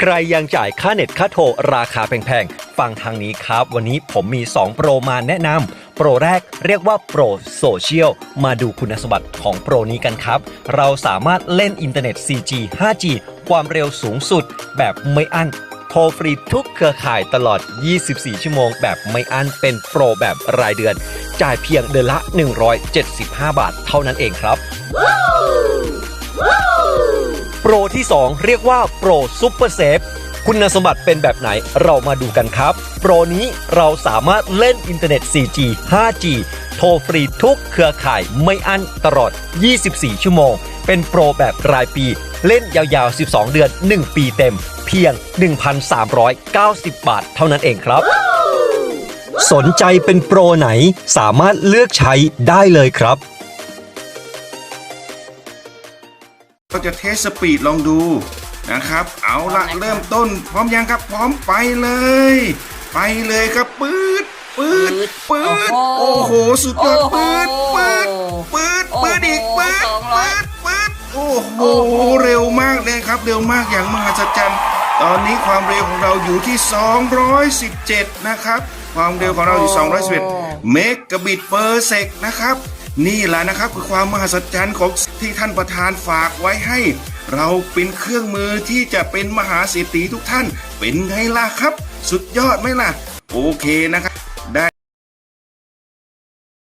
ใครยังจ่ายค่าเน็ตค่าโทรราคาแพงๆ ฟังทางนี้ครับ วันนี้ผมมี 2 โปรมาแนะนำ โปรแรกเรียกว่าโปรโซเชียล มาดูคุณสมบัติของโปรนี้กันครับ เราสามารถเล่นอินเทอร์เน็ต 4G 5G ความเร็วสูงสุดแบบไม่อั้นโทรฟรีทุกเครือข่ายตลอด 24 ชั่วโมงแบบไม่อั้นเป็นโปรแบบรายเดือน จ่ายเพียงเดือนละ 175 บาทเท่านั้นเองครับโปรที่ 2 เรียกว่าโปรซุปเปอร์เซฟคุณสมบัติเป็นแบบไหนเรามาดูกันครับ โปรนี้เราสามารถเล่นอินเทอร์เน็ต 4G 5G โทรฟรีทุกเครือข่ายไม่อั้นตลอด 24 ชั่วโมง เป็นโปรแบบรายปี เล่นยาวๆ 12 เดือน 1 ปีเต็ม เพียง 1,390 บาทเท่านั้นเองครับ สนใจเป็นโปรไหนสามารถเลือกใช้ได้เลยครับ เราจะเทสสปีดลองดูนะครับ เอาละเริ่มต้น พร้อมยังครับพร้อมไปเลย ไปเลยครับปืดปืดปืดโอ้โอ้โหโห สุดยอดโอ้โหปืดปืดปืดปืดอีกปืดสองร้อปืยดปืดโอ้โหโอ้โหเร็วมากเลยครับ เร็วมากอย่างมหัศจรรย์ ตอนนี้ความเร็วของเราอยู่ที่ 217 นะครับ ความเร็วของเราอยู่ 211 เมกะบิตเปอร์เซกนะครับ นี่แหละนะครับคือความมหัศจรรย์ของที่ท่านประธานฝากไว้ให้ เราเป็นเครื่องมือที่จะเป็นมหาเศรษฐีทุกท่าน เป็นไงล่ะครับ สุดยอดไหมล่ะ โอเคนะครับ ได้